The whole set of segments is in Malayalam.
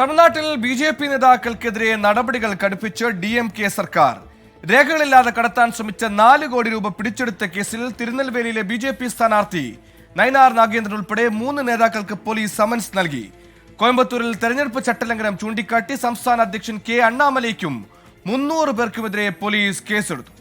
തമിഴ്നാട്ടിൽ ബി ജെ പി നേതാക്കൾക്കെതിരെ നടപടികൾ കടുപ്പിച്ച് ഡി എം കെ സർക്കാർ. രേഖകളില്ലാതെ കടത്താൻ ശ്രമിച്ച നാല് കോടി രൂപ പിടിച്ചെടുത്ത കേസിൽ തിരുനെൽവേലിയിലെ ബി ജെ പി സ്ഥാനാർത്ഥി നയനാർ നാഗേന്ദ്രൻ ഉൾപ്പെടെ മൂന്ന് നേതാക്കൾക്ക് പോലീസ് സമൻസ് നൽകി. കോയമ്പത്തൂരിൽ തെരഞ്ഞെടുപ്പ് ചട്ടലംഘനം ചൂണ്ടിക്കാട്ടി സംസ്ഥാന അധ്യക്ഷൻ കെ അണ്ണാമലയ്ക്കും മുന്നൂറ് പേർക്കുമെതിരെ പോലീസ് കേസെടുത്തു.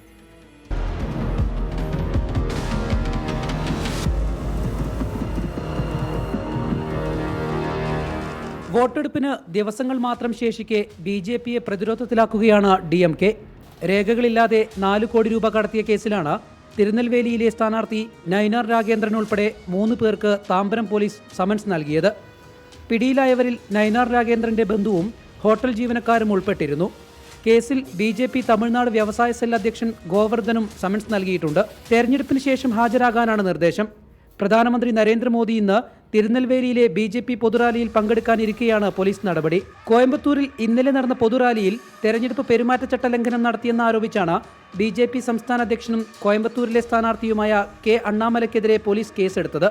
വോട്ടെടുപ്പിന് ദിവസങ്ങൾ മാത്രം ശേഷിക്കെ ബി ജെ പിയെ പ്രതിരോധത്തിലാക്കുകയാണ് ഡി എം കെ. രേഖകളില്ലാതെ നാല് കോടി രൂപ കടത്തിയ കേസിലാണ് തിരുനെൽവേലിയിലെ സ്ഥാനാർത്ഥി നൈനാർ രാഗേന്ദ്രൻ ഉൾപ്പെടെ മൂന്ന് പേർക്ക് താമ്പരം പോലീസ് സമൻസ് നൽകിയത്. പിടിയിലായവരിൽ നൈനാർ രാഗേന്ദ്രന്റെ ബന്ധുവും ഹോട്ടൽ ജീവനക്കാരും ഉൾപ്പെട്ടിരുന്നു. കേസിൽ ബി ജെ പി തമിഴ്നാട് വ്യവസായ സെൽ അധ്യക്ഷൻ ഗോവർദ്ധനും സമൻസ് നൽകിയിട്ടുണ്ട്. തെരഞ്ഞെടുപ്പിന് ശേഷം ഹാജരാകാനാണ് നിർദ്ദേശം. പ്രധാനമന്ത്രി നരേന്ദ്രമോദി ഇന്ന് തിരുനെൽവേലിയിലെ ബി ജെ പി പൊതുറാലിയിൽ പങ്കെടുക്കാനിരിക്കെയാണ് പോലീസ് നടപടി. കോയമ്പത്തൂരിൽ ഇന്നലെ നടന്ന പൊതുറാലിയിൽ തെരഞ്ഞെടുപ്പ് പെരുമാറ്റച്ചട്ട ലംഘനം നടത്തിയെന്ന് ആരോപിച്ചാണ് ബി ജെ പി സംസ്ഥാന അധ്യക്ഷനും കോയമ്പത്തൂരിലെ സ്ഥാനാർത്ഥിയുമായ കെ അണ്ണാമലയ്ക്കെതിരെ പോലീസ് കേസെടുത്തത്.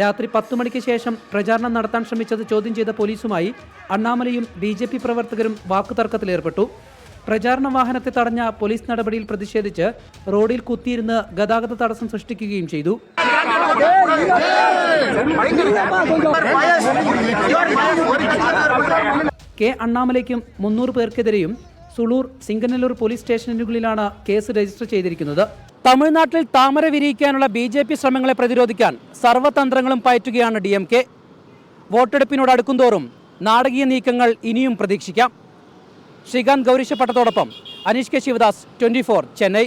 രാത്രി പത്തു മണിക്ക് ശേഷം പ്രചാരണം നടത്താൻ ശ്രമിച്ചത് ചോദ്യം ചെയ്ത പോലീസുമായി അണ്ണാമലയും ബി ജെ പി പ്രവർത്തകരും വാക്കുതർക്കത്തിലേർപ്പെട്ടു. പ്രചാരണ വാഹനത്തെ തടഞ്ഞ പോലീസ് നടപടിയിൽ പ്രതിഷേധിച്ച് റോഡിൽ കുത്തിയിരുന്ന് ഗതാഗത തടസ്സം സൃഷ്ടിക്കുകയും ചെയ്തു. കെ അണ്ണാമലയ്ക്കും മുന്നൂറ് പേർക്കെതിരെയും സുളൂർ സിംഗനല്ലൂർ പോലീസ് സ്റ്റേഷനുകളിലാണ് കേസ് രജിസ്റ്റർ ചെയ്തിരിക്കുന്നത്. തമിഴ്നാട്ടിൽ താമര വിരിയിക്കാനുള്ള ബി ജെ പി ശ്രമങ്ങളെ പ്രതിരോധിക്കാൻ സർവതന്ത്രങ്ങളും പയറ്റുകയാണ് ഡി എം കെ. വോട്ടെടുപ്പിനോട് അടുക്കുന്തോറും നാടകീയ നീക്കങ്ങൾ ഇനിയും പ്രതീക്ഷിക്കാം. ശ്രീകാന്ത് ഗൗരീശപ്പട്ടത്തോടൊപ്പം അനീഷ് കെ ശിവദാസ് ട്വന്റി ചെന്നൈ.